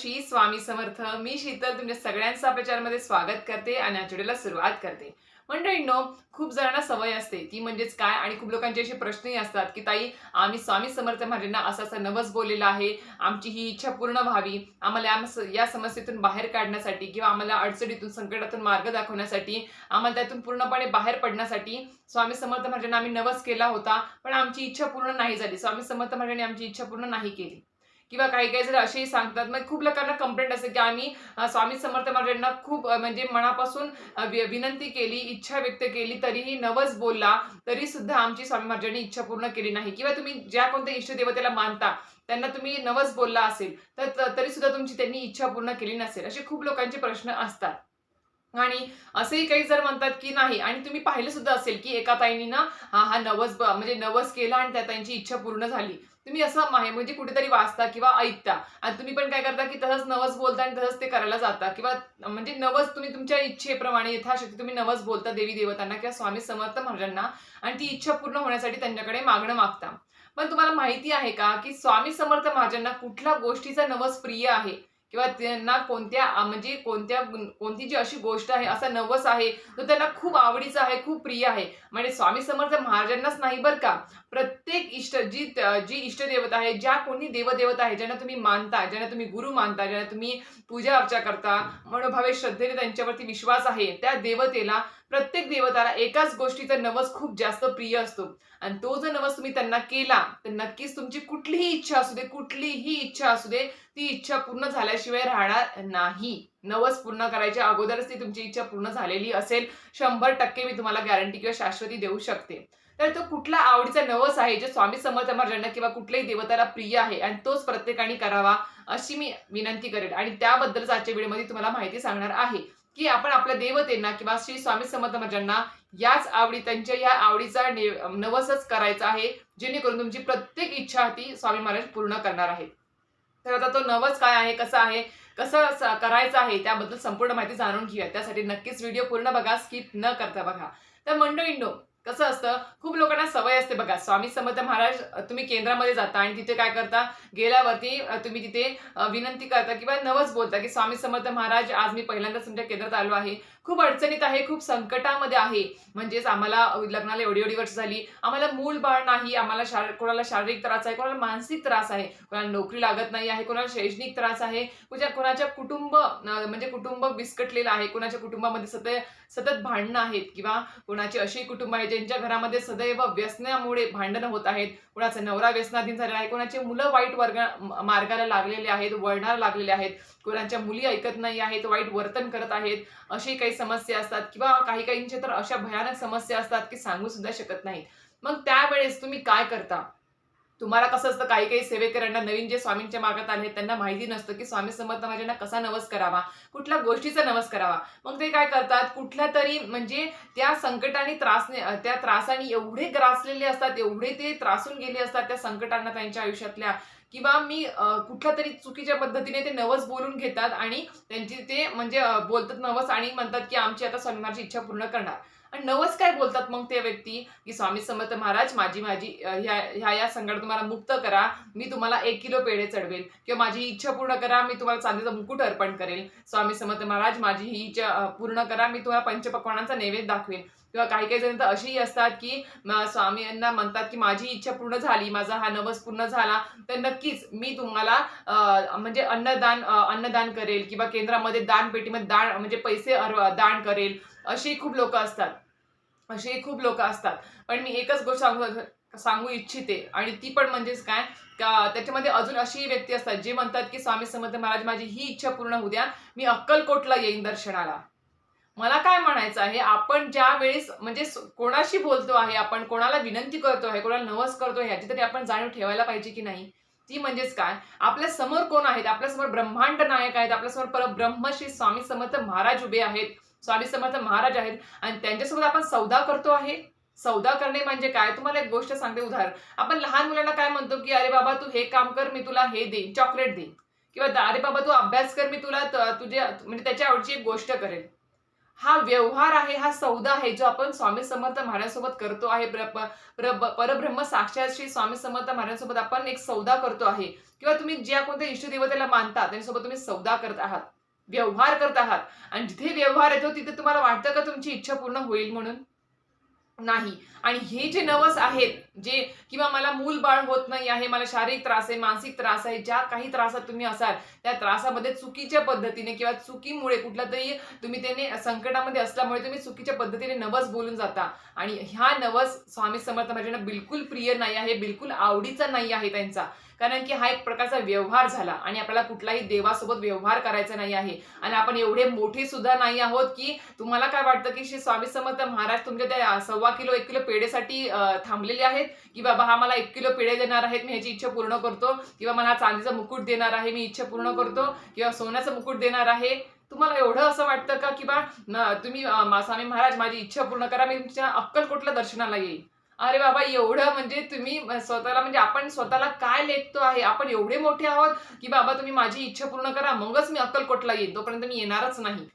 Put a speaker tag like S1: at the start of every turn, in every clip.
S1: श्री स्वामी समर्थ मी शीतल तुमच्या सगळ्यांचं आपल्या चॅनलमध्ये स्वागत करते आणि या व्हिडिओला सुरुवात करते. मंडळींनो खूप जणांना सवय असते. ती म्हणजेच काय? आणि खूप लोकांचे असे प्रश्नही असतात की ताई आम्ही स्वामी समर्थ महाराजांना असं असं नवस बोललेला आहे. आमची ही इच्छा पूर्ण व्हावी. आम्हाला या या समस्येतून बाहेर काढण्यासाठी किंवा आम्हाला अडचणीतून संकटातून मार्ग दाखवण्यासाठी आम्हाला त्यातून पूर्णपणे बाहेर पडण्यासाठी स्वामी समर्थ महाराजांना आम्ही नवस केला होता. पण आमची इच्छा पूर्ण नाही झाली. स्वामी समर्थ महाराजांनी आमची इच्छा पूर्ण नाही केली. किंवा काही काही जर असेही सांगतात मग खूप लोकांना कंप्लेंट असते की आम्ही स्वामी समर्थ महाराजांना खूप म्हणजे मनापासून विनंती केली इच्छा व्यक्त केली तरीही नवस बोलला तरी सुद्धा आमची स्वामी महाराजांनी इच्छा पूर्ण केली नाही. किंवा तुम्ही ज्या कोणत्या इष्टदेवतेला मानता त्यांना तुम्ही नवस बोलला असेल तर तरी सुद्धा तुमची त्यांनी इच्छा पूर्ण केली नसेल असे खूप लोकांचे प्रश्न असतात. आणि असेही काही जर म्हणतात की नाही आणि तुम्ही पाहिलं सुद्धा असेल की एका ताईंनी ना हा हा नवस ब- म्हणजे नवस केला आणि त्या ताईंची इच्छा पूर्ण झाली तुम्ही असं माहे म्हणजे कुठेतरी वाचता किंवा ऐकता. आणि तुम्ही पण काय करता की तसंच नवस बोलता आणि तसंच ते करायला जाता. किंवा म्हणजे नवस तुम्ही तुमच्या इच्छेप्रमाणे यथाशक्ती तुम्ही नवस बोलता देवी देवतांना किंवा स्वामी समर्थ महाराजांना. आणि ती इच्छा पूर्ण होण्यासाठी त्यांच्याकडे मागणं मागता. पण तुम्हाला माहिती आहे का की स्वामी समर्थ महाराजांना कुठल्या गोष्टीचा नवस प्रिय आहे? किंवा त्यांना कोणत्या म्हणजे कोणत्या कोणती जी अशी गोष्ट आहे असा नवस आहे तो त्यांना खूप आवडीचा आहे खूप प्रिय आहे. म्हणजे स्वामी समर्थ महाराजांनाच नाही बरं का? प्रत्येक इष्ट जी जी इष्टदेवता आहे ज्या कोणी देवदेवता आहे ज्यांना तुम्ही मानता ज्यांना तुम्ही गुरु मानता ज्यांना तुम्ही पूजा अर्चा करता मनोभावे श्रद्धेने त्यांच्यावरती विश्वास आहे त्या देवतेला प्रत्येक देवताला एकाच गोष्टीचा नवस खूप जास्त प्रिय असतो. आणि तो जर नवस तुम्ही त्यांना केला तर नक्कीच तुमची कुठलीही इच्छा असू दे कुठलीही इच्छा असू दे ती इच्छा पूर्ण झाल्याशिवाय राहणार नाही. नवस पूर्ण करायच्या अगोदरच ती तुमची इच्छा पूर्ण झालेली असेल. शंभर टक्के मी तुम्हाला गॅरंटी किंवा शाश्वती देऊ शकते. तर तो कुठला आवडीचा नवस आहे जे स्वामी समर्थ महाराजांना किंवा कुठल्याही देवताला प्रिय आहे आणि तोच प्रत्येकाने करावा अशी मी विनंती करेल. आणि त्याबद्दलच आजच्या व्हिडिओमध्ये तुम्हाला माहिती सांगणार आहे. की आपण आपल्या देवतेंना किंवा श्री स्वामी समर्थ महाराजांना याच आवडी त्यांच्या या आवडीचा नवसच करायचा आहे जेणेकरून तुमची प्रत्येक इच्छा ती स्वामी महाराज पूर्ण करणार आहेत. तर आता तो नवस काय आहे कसा आहे कसं करायचं आहे त्याबद्दल संपूर्ण माहिती जाणून घेऊया. त्यासाठी नक्कीच व्हिडिओ पूर्ण बघा स्किप न करता बघा. तर मंडळींडो कसं असतं? खूप लोकांना सवय असते बघा. स्वामी समर्थ महाराज तुम्ही केंद्रामध्ये जाता आणि तिथे काय करता? गेल्यावरती तुम्ही तिथे विनंती करता किंवा नवच बोलता की स्वामी समर्थ महाराज आज मी पहिल्यांदाच तुमच्या केंद्रात आलो आहे. खूप अडचणीत आहे खूप संकटामध्ये आहे. म्हणजेच आम्हाला लग्नाला एवढी एवढी वर्ष झाली. आम्हाला मूल बाळ नाही आम्हाला शार कोणाला शारीरिक त्रास आहे कोणाला मानसिक त्रास आहे कोणाला नोकरी लागत नाही आहे कोणाला शैक्षणिक त्रास आहे कुठच्या कोणाच्या कुटुंब म्हणजे कुटुंब विस्कटलेलं आहे कोणाच्या कुटुंबामध्ये सतत सतत भांडणं आहेत किंवा कोणाची अशी कुटुंब आहे ज्यांच्या घरामध्ये सदैव व्यसनामुळे भांडणं होत आहेत. कोणाचा नवरा व्यसनाधीन झालेला आहे कोणाचे मुलं वाईट वर्ग मार्गाला लागलेले आहेत वळणाला लागलेले आहेत कोणाच्या मुली ऐकत नाही आहेत वाईट वर्तन करत आहेत अशी काही समस्या असतात किंवा काही काहींचे तर अशा भयानक समस्या असतात की सांगू सुद्धा शकत नाहीत. मग त्यावेळेस तुम्ही काय करता? तुम्हाला कसं असतं? काही काही सेवेकरांना नवीन जे स्वामींच्या मार्गात आले त्यांना माहिती नसतं की स्वामी समर्थ महाराजांना कसा नवस करावा? कुठल्या गोष्टीचा नवस करावा? मग ते काय करतात? कुठल्या तरी म्हणजे त्या संकटाने त्रासने त्या त्रासाने एवढे ग्रासलेले असतात एवढे ते त्रासून गेले असतात त्या संकटांना त्यांच्या आयुष्यातल्या किंवा मी कुठल्या तरी चुकीच्या पद्धतीने ते नवस बोलून घेतात आणि त्यांची ते म्हणजे बोलतात नवस आणि म्हणतात की आमची आता स्वामी इच्छा पूर्ण करणार. आणि नवस काय बोलतात मग त्या व्यक्ती? की स्वामी समर्थ महाराज माझी माझी ह्या ह्या या संकट तुम्हाला मुक्त करा मी तुम्हाला एक किलो पेढे चढवेल. किंवा माझी इच्छा पूर्ण करा मी तुम्हाला चांदीचा मुकुट अर्पण करेल. स्वामी समर्थ महाराज माझी ही इच्छा पूर्ण करा मी तुम्हाला पंचपक्वानांचा नैवेद्य दाखवेल. किंवा काही काही जण तर अशीही असतात की स्वामी स्वामींना म्हणतात की माझी इच्छा पूर्ण झाली माझा हा नवस पूर्ण झाला तर नक्कीच मी तुम्हाला म्हणजे अन्नदान अन्नदान करेल. किंवा केंद्रामध्ये दान पेटीमध्ये दान म्हणजे पैसे अर- दान करेल. अशी खूप लोक असतात. अशी खूप लोक असतात. पण मी एकच गोष्ट सांगू सांगू इच्छिते आणि ती पण म्हणजेच काय? का त्याच्यामध्ये अजून अशी व्यक्ती असतात जे म्हणतात की स्वामी समर्थ महाराज माझी ही इच्छा पूर्ण होऊ द्या. मी अक्कलकोटला येईन दर्शनाला. मला काय म्हणायचं आहे? आपण ज्या वेळेस म्हणजे कोणाशी बोलतो आहे आपण कोणाला विनंती करतो आहे कोणाला नवस करतो आहे याची तरी आपण जाणीव ठेवायला पाहिजे की नाही? ती म्हणजेच काय? आपल्यासमोर कोण आहेत? आपल्यासमोर ब्रह्मांड नायक आहेत. आपल्यासमोर परब्रह्म श्री स्वामी समर्थ महाराज उभे आहेत. स्वामी समर्थ महाराज आहेत. आणि त्यांच्यासोबत आपण सौदा करतो आहे. सौदा करणे म्हणजे काय? तुम्हाला एक गोष्ट सांगते उदाहरण. आपण लहान मुलांना काय म्हणतो की अरे बाबा तू हे काम कर मी तुला हे देईन चॉकलेट देईन. किंवा अरे बाबा तू अभ्यास कर मी तुला तुझे म्हणजे त्याच्या आवडची एक गोष्ट करेल हा व्यवहार आहे हा सौदा आहे जो आपण स्वामी समर्थ महाराजांसोबत करतो आहे. परब्रह्म साक्षात श्री स्वामी समर्थ महाराजांसोबत आपण एक सौदा करतो आहे. किंवा तुम्ही ज्या कोणत्या इष्टदेवतेला मानता त्यांच्यासोबत तुम्ही सौदा करत आहात. व्यवहार करत आहात. आणि जिथे व्यवहार येतो तिथे तुम्हाला वाटतं का तुमची इच्छा पूर्ण होईल म्हणून? नाही. आणि हे जे नवस आहेत जे किंवा मला मूल बाळ होत नाही आहे मला शारीरिक त्रास आहे मानसिक त्रास आहे ज्या काही त्रासात तुम्ही असाल त्या त्रासामध्ये चुकीच्या पद्धतीने किंवा चुकीमुळे कुठला तरी तुम्ही त्याने संकटामध्ये असल्यामुळे तुम्ही चुकीच्या पद्धतीने नवस बोलून जाता. आणि ह्या नवस स्वामी समर्थ महाराजांना बिलकुल प्रिय नाही आहे बिलकुल आवडीचा नाही आहे त्यांचा. कारण की हा एक प्रकारचा व्यवहार झाला आणि आपल्याला कुठलाही देवासोबत व्यवहार करायचा नाही आहे. आणि आपण एवढे मोठे सुद्धा नाही आहोत की तुम्हाला काय वाटतं की श्री स्वामी समर्थ महाराज तुमच्या त्या सव्वा किलो एक किलो पेढेसाठी थांबलेले आहेत? की बाबा हा मला एक किलो पेढे देणार आहेत मी ह्याची इच्छा पूर्ण करतो? किंवा मला चांदीचा मुकुट देणार आहे मी इच्छा पूर्ण करतो? किंवा सोन्याचं मुकुट देणार आहे? तुम्हाला एवढं असं वाटतं का की बा तुम्ही मा- स्वामी महाराज माझी इच्छा पूर्ण करा मी तुमच्या अक्कलकोटला दर्शनाला येईल अरे बाबा एवढं म्हणजे तुम्ही स्वतःला म्हणजे आपण स्वतःला काय लेखतो आहे? आपण एवढे मोठे आहोत की बाबा तुम्ही माझी इच्छा पूर्ण करा मगच मी अक्कलकोटला येईन. तोपर्यंत मी येणारच नाही.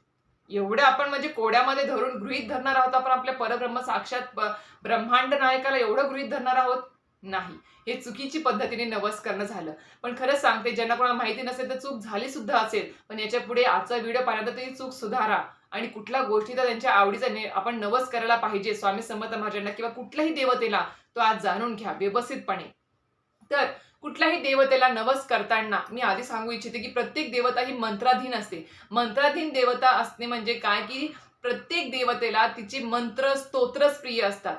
S1: एवढं आपण म्हणजे कोड्यामध्ये धरून गृहित धरणार आहोत आपण आपल्या परब्रह्म साक्षात ब- ब्रह्मांड नायकाला एवढं गृहित धरणार आहोत? नाही. हे चुकीची पद्धतीने नवस करणं झालं. पण खरंच सांगते ज्यांना कोणाला माहिती नसेल तर चूक झाली सुद्धा असेल. पण याच्यापुढे आजचा व्हिडिओ पाहिल्यानंतर ती चूक सुधारा. आणि कुठल्या गोष्टीचा त्यांच्या आवडीचा ने- आपण नवस करायला पाहिजे स्वामी समर्थ महाराजांना किंवा कुठल्याही देवतेला तो आज जाणून घ्या व्यवस्थितपणे. तर कुठल्याही देवतेला नवस करताना मी आधी सांगू इच्छिते की प्रत्येक देवता ही मंत्राधीन असते. मंत्राधीन देवता असणे म्हणजे काय? की प्रत्येक देवतेला तिचे मंत्र स्तोत्रच प्रिय असतात.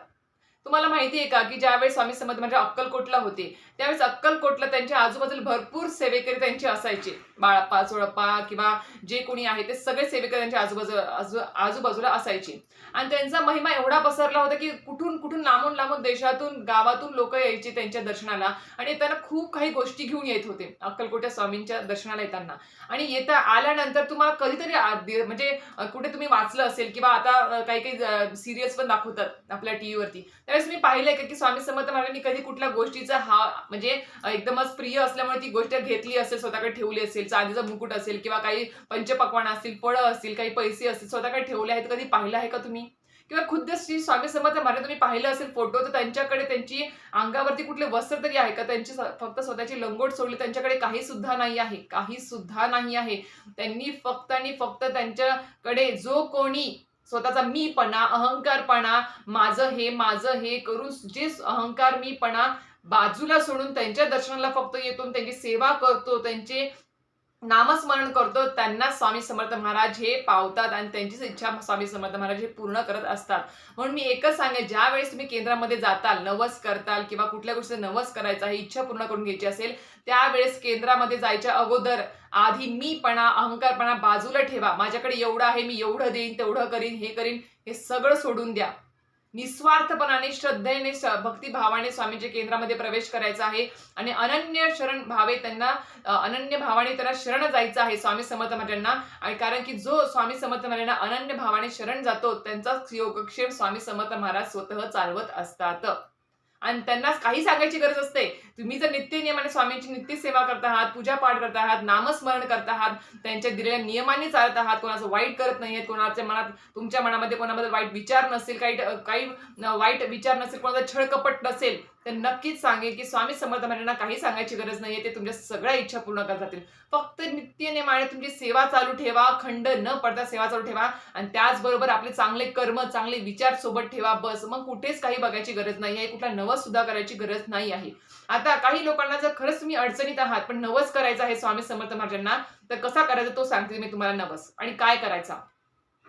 S1: तुम्हाला माहिती आहे का की ज्यावेळेस स्वामी समर्थ म्हणजे अक्कलकोटला होते त्यावेळेस अक्कलकोटला त्यांच्या आजूबाजूला भरपूर सेवेकरी त्यांचे असायचे. बाळप्पा चोळप्पा किंवा जे कोणी आहे ते सगळे सेवेकरी त्यांच्या आजूबाजू आजू आजूबाजूला असायचे. आणि त्यांचा महिमा एवढा पसरला होता की कुठून कुठून लांबून लांबून देशातून गावातून लोक यायचे त्यांच्या दर्शनाला आणि त्यांना खूप काही गोष्टी घेऊन येत होते अक्कलकोट्या स्वामींच्या दर्शनाला येताना. आणि येता आल्यानंतर तुम्हाला कधीतरी म्हणजे कुठे तुम्ही वाचलं असेल किंवा आता काही काही सिरियल्स पण दाखवतात आपल्या टीव्हीवरती त्यावेळेस मी पाहिलंय का की स्वामी समर्थ महाराजांनी कधी कुठल्या गोष्टीचा हा म्हणजे एकदमच प्रिय असल्यामुळे ती गोष्ट घेतली असेल स्वतःकडे ठेवली असेल चांदीचा मुकुट असेल किंवा काही पंचपक्वान असतील फळं असतील काही पैसे असतील स्वतःकडे ठेवले आहेत कधी पाहिलं आहे का तुम्ही? किंवा खुद्द श्री स्वामी समर्थ महाराज तुम्ही पाहिलं असेल फोटो तर त्यांच्याकडे त्यांची अंगावरती कुठले वस्त्र तरी आहे का? त्यांची फक्त स्वतःची लंगोट सोडली त्यांच्याकडे काही सुद्धा नाही आहे काही सुद्धा नाही आहे. त्यांनी फक्त आणि फक्त त्यांच्याकडे जो कोणी स्वतःचा मीपणा अहंकारपणा माझं हे माझं हे करून जे अहंकार मीपणा बाजूला सोडून त्यांच्या दर्शनाला फक्त येतो त्यांची सेवा करतो त्यांचे नामस्मरण करतो. त्यांना स्वामी समर्थ महाराज हे पावतात आणि त्यांचीच इच्छा स्वामी समर्थ महाराज हे पूर्ण करत असतात. म्हणून मी एकच सांगेन ज्या वेळेस तुम्ही केंद्रामध्ये जाताल नवस करताल किंवा कुठल्या गोष्टीचं नवस करायचा ही इच्छा पूर्ण करून घ्यायची असेल त्यावेळेस केंद्रामध्ये जायच्या अगोदर आधी मीपणा अहंकारपणा बाजूला ठेवा. माझ्याकडे एवढं आहे मी एवढं देईन तेवढं करीन हे करीन हे सगळं सोडून द्या. निस्वार्थपणाने श्रद्धेने भक्तिभावाने स्वामीच्या केंद्रामध्ये प्रवेश करायचा आहे आणि अनन्य शरण भावे त्यांना अनन्य भावाने त्यांना शरण जायचं आहे स्वामी समर्थ महाराजांना. आणि कारण की जो स्वामी समर्थ महाराजांना अनन्य भावाने शरण जातो त्यांचा योगक्षेम स्वामी समर्थ महाराज स्वतः चालवत असतात. आणि त्यांना काही सांगायची गरज असते. तुम्ही जर नित्य नियमाने स्वामींची नित्य सेवा करत आहात पूजा पाठ करत आहात नामस्मरण करत आहात त्यांच्या दिलेल्या नियमांनी चालत आहात कोणाचं वाईट करत नाहीयेत कोणाच्या मनात तुमच्या मनामध्ये कोणाबद्दल वाईट विचार नसेल काही काही वाईट विचार नसेल कोणाचा छळकपट नसेल तर नक्कीच सांगेल की स्वामी समर्थ महाराजांना काही सांगायची गरज नाहीये ते तुमच्या सगळ्या इच्छा पूर्ण करत जातील फक्त नित्य नियमाने तुमची सेवा चालू ठेवा खंड न पडता सेवा चालू ठेवा आणि त्याचबरोबर आपले चांगले कर्म चांगले विचार सोबत ठेवा बस. मग कुठेच काही बघायची गरज नाही आहे कुठला नवस सुद्धा करायची गरज नाही आहे आता काही लोकांना जर खरंच तुम्ही अडचणीत आहात पण नवस करायचा आहे स्वामी समर्थ महाराजांना तर कसा करायचा तो सांगते मी तुम्हाला नवस. आणि काय करायचा?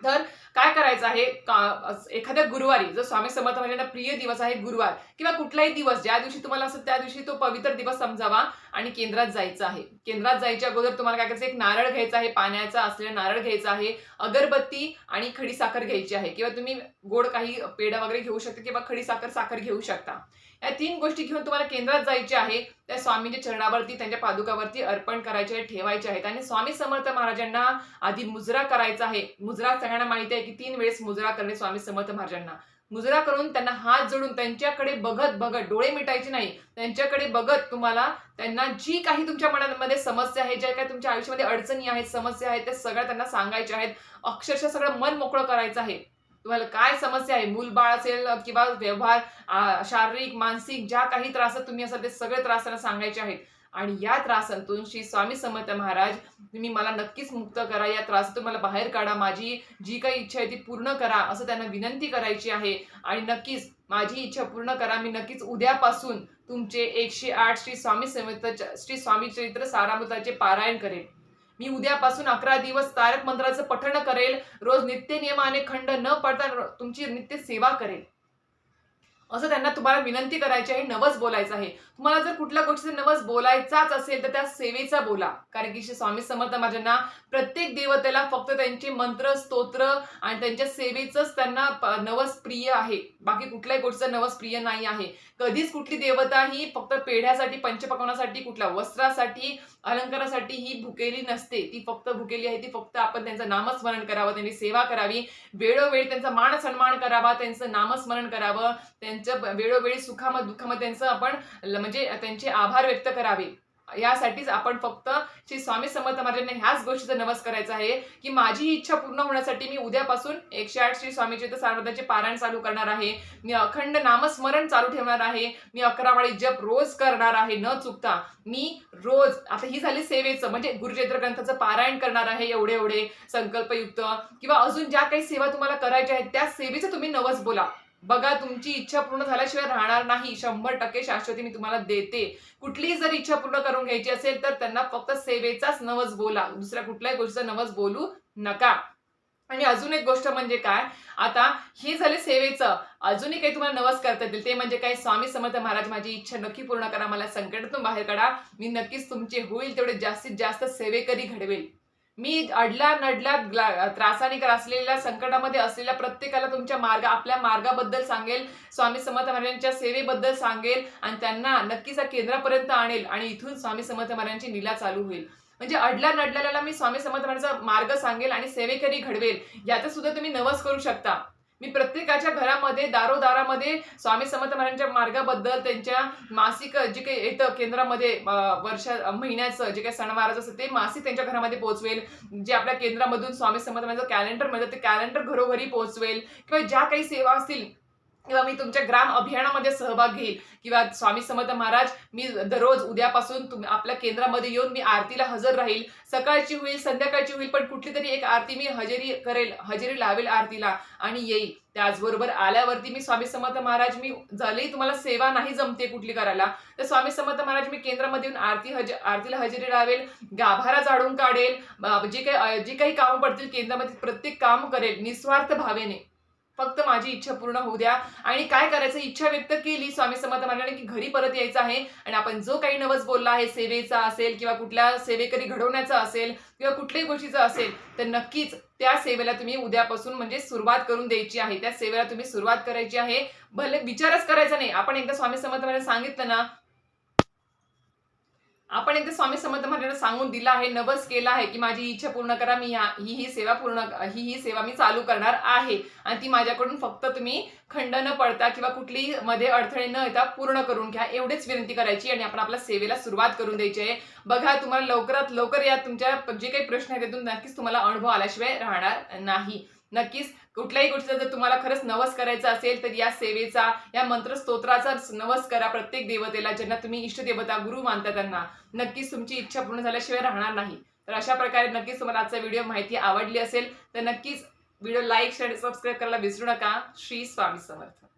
S1: तर काय करायचं आहे का एखाद्या गुरुवारी जो स्वामी समर्थ महाराजांना प्रिय दिवस आहे गुरुवार किंवा कुठलाही दिवस ज्या दिवशी तुम्हाला असं त्या दिवशी तो पवित्र दिवस समजावा आणि केंद्रात जायचं आहे. केंद्रात जायच्या अगोदर तुम्हाला काय करायचं एक नारळ घ्यायचा आहे पाण्याचा असलेला नारळ घ्यायचा आहे अगरबत्ती आणि खडी साखर घ्यायची आहे. किंवा तुम्ही गोड काही पेढा वगैरे घेऊ शकता किंवा खडी साखर साखर घेऊ शकता. या तीन गोष्टी घेऊन तुम्हाला केंद्रात जायचे आहे. त्या स्वामींच्या चरणावरती त्यांच्या पादुकावरती अर्पण करायचे आहे ठेवायचे आहेत. आणि स्वामी समर्थ महाराजांना आधी मुजरा करायचा आहे. मुजरा सगळ्यांना माहिती आहे की तीन वेळेस मुजरा करणे स्वामी समर्थ महाराजांना. मुजरा करून त्यांना हात जोडून त्यांच्याकडे बघत बघत डोळे मिटायचे नाही. त्यांच्याकडे बघत तुम्हाला त्यांना जी काही तुमच्या मनामध्ये समस्या आहे ज्या काही तुमच्या आयुष्यामध्ये अडचणी आहेत समस्या आहेत त्या सगळ्या त्यांना सांगायच्या आहेत. अक्षरशः सगळं मन मोकळं करायचं आहे. तुम्हाला काय समस्या आहे? मूलबाळ असेल किंवा व्यवहार शारीरिक मानसिक ज्या काही त्रास तुम्ही असाल ते सगळे त्रास त्यांना सांगायचे आहेत. आणि या त्रासांतून श्री स्वामी समर्थ महाराज तुम्ही मला नक्कीच मुक्त करा. या त्रासातून मला बाहेर काढा. माझी जी काही इच्छा आहे ती पूर्ण करा असं त्यांना विनंती करायची आहे. आणि नक्कीच माझी इच्छा पूर्ण करा. मी नक्कीच उद्यापासून तुमचे एकशे आठ श्री स्वामी समर्थ श्री स्वामी चरित्र सारामृताचे पारायण करेन. मी उद्यापासून अकरा दिवस तारक मंत्राचं पठण करेल. रोज नित्य नियमाने खंड न पडता तुमची नित्य सेवा करेल. असं त्यांना तुम्हाला विनंती करायची आहे नवस बोलायचं आहे. तुम्हाला जर कुठल्या गोष्टीचा नवस बोलायचाच असेल तर त्या सेवेचा बोला. कारण की श्री स्वामी समर्थ महाराजांना प्रत्येक देवतेला फक्त त्यांचे मंत्र स्तोत्र आणि त्यांच्या सेवेचंच त्यांना नवस प्रिय आहे. बाकी कुठल्याही गोष्टीचं नवस प्रिय नाही आहे. कधीच कुठली देवता ही फक्त पेढ्यासाठी पंचपक्वानासाठी कुठल्या वस्त्रासाठी अलंकारासाठी ही भुकेली नसते. ती फक्त भुकेली आहे. ती फक्त आपण त्यांचं नामस्मरण करावं त्यांची सेवा करावी. वेळोवेळी त्यांचा मान सन्मान करावा त्यांचं नामस्मरण करावं. त्यांचं वेळोवेळी सुखामध्ये दुःखामध्ये त्यांचं आपण म्हणजे त्यांचे आभार व्यक्त करावे. यासाठीच आपण फक्त श्री स्वामी समर्थ महाराजांना ह्याच गोष्टीचा नवस करायचा आहे की माझी इच्छा पूर्ण होण्यासाठी मी उद्यापासून एकशे आठ श्री स्वामीचे सार्वधाचे पारायण चालू करणार आहे. मी अखंड नामस्मरण चालू ठेवणार आहे. मी अकरा वाळी जप रोज करणार आहे. न चुकता मी रोज आता ही झाली सेवेचं म्हणजे गुरुचेत्र ग्रंथाचं पारायण करणार आहे एवढे एवढे संकल्पयुक्त. किंवा अजून ज्या काही सेवा तुम्हाला करायच्या आहेत त्या सेवेचं तुम्ही नवस बोला. बघा तुमची इच्छा पूर्ण झाल्याशिवाय राहणार नाही. शंभर टक्के शाश्वती मी तुम्हाला देते. कुठलीही जर इच्छा पूर्ण करून घ्यायची असेल तर त्यांना फक्त सेवेचाच नवस बोला. दुसऱ्या कुठल्याही गोष्टीचा नवस बोलू नका. आणि अजून एक गोष्ट म्हणजे काय? आता हे झाले सेवेचं. अजूनही काही तुम्हाला नवस करता येतील. ते म्हणजे काय? स्वामी समर्थ महाराज माझी इच्छा नक्की पूर्ण करा. मला संकटातून बाहेर काढा. मी नक्कीच तुमचे होईल तेवढे जास्तीत जास्त सेवेकरी घडवेल? मी अडल्या नडल्या त्रासाने ग्रासलेल्या संकटामध्ये असलेल्या प्रत्येकाला तुमच्या मार्ग आपल्या मार्गाबद्दल सांगेल. स्वामी समर्थ महाराजांच्या सेवेबद्दल सांगेल आणि त्यांना नक्कीच केंद्रापर्यंत आणेल आणि इथून स्वामी समर्थ महाराजांची लीला चालू होईल. म्हणजे अडल्या नडल्याला मी स्वामी समर्थ महाराजांचा मार्ग सांगेल आणि सेवेकरी घडवेल. याचं सुद्धा तुम्ही नवस करू शकता. मी प्रत्येकाच्या घरामध्ये दारोदारामध्ये स्वामी समर्थ महाराजांच्या मार्गाबद्दल त्यांच्या मासिक जे काही येतं केंद्रामध्ये वर्षा महिन्याचं जे काही सणवाराचं असतं ते मासिक त्यांच्या घरामध्ये पोहोचवेल. जे आपल्या केंद्रामधून स्वामी समर्थ महाराजांचं कॅलेंडर मिळतं ते कॅलेंडर घरोघरी पोहोचवेल. किंवा ज्या काही सेवा असतील किंवा मी तुमच्या ग्राम अभियानामध्ये सहभाग घेईल किंवा स्वामी समर्थ महाराज मी दररोज उद्यापासून तुम आपल्या केंद्रामध्ये येऊन मी आरतीला हजर राहील. सकाळची होईल संध्याकाळची होईल पण कुठली तरी एक आरती मी हजेरी करेल हजेरी लावेल आरतीला आणि येईल. त्याचबरोबर आल्यावरती मी स्वामी समर्थ महाराज मी झाली तुम्हाला सेवा नाही जमते कुठली करायला. तर स्वामी समर्थ महाराज मी केंद्रामध्ये येऊन आरती हज आरतीला हजेरी लावेल गाभारा जाडून काढेल जी जे काही जी काही कामं पडतील केंद्रामध्ये प्रत्येक काम करेल निस्वार्थ भावेने. फक्त माझी इच्छा पूर्ण होऊ द्या. आणि काय करायचं? इच्छा व्यक्त केली स्वामी समर्थ महाराजांनी की घरी परत यायचं आहे. आणि आपण जो काही नवस बोलला आहे सेवेचा असेल किंवा कुठल्या सेवेकरी घडवण्याचा असेल किंवा कुठल्याही गोष्टीचं असेल तर नक्कीच त्या सेवेला तुम्ही उद्यापासून म्हणजे सुरुवात करून द्यायची आहे. त्या सेवेला तुम्ही सुरुवात करायची आहे. भले विचारच करायचा नाही. आपण एकदा स्वामी समर्थ महाराज सांगितलं ना आपण एकदा स्वामी समर्थ महाराजांना सांगून दिला आहे नवस केला आहे की माझी इच्छा पूर्ण करा मी ह्या ही ही सेवा पूर्ण ही ही सेवा मी चालू करणार आहे. आणि ती माझ्याकडून फक्त तुम्ही खंड न पडता किंवा कुठलीही मध्ये अडथळे न येता पूर्ण करून घ्या. एवढीच विनंती करायची आणि आपण आपल्या सेवेला सुरुवात करून द्यायची आहे. बघा तुम्हाला लवकरात लवकर या तुमच्या जे काही प्रश्न आहेत त्यातून नक्कीच तुम्हाला अनुभव आल्याशिवाय राहणार नाही. नक्कीच कुठल्याही गोष्टीचा जर तुम्हाला खरंच नवस करायचा असेल तर या सेवेचा या मंत्रस्तोत्राचा नवस करा प्रत्येक देवतेला ज्यांना तुम्ही इष्टदेवता गुरु मानता त्यांना. नक्कीच तुमची इच्छा पूर्ण झाल्याशिवाय राहणार नाही. तर अशा प्रकारे नक्कीच तुम्हाला आजचा व्हिडिओ माहिती आवडली असेल तर नक्कीच व्हिडिओ लाईक शेअर सबस्क्राईब करायला विसरू नका. श्री स्वामी समर्थ.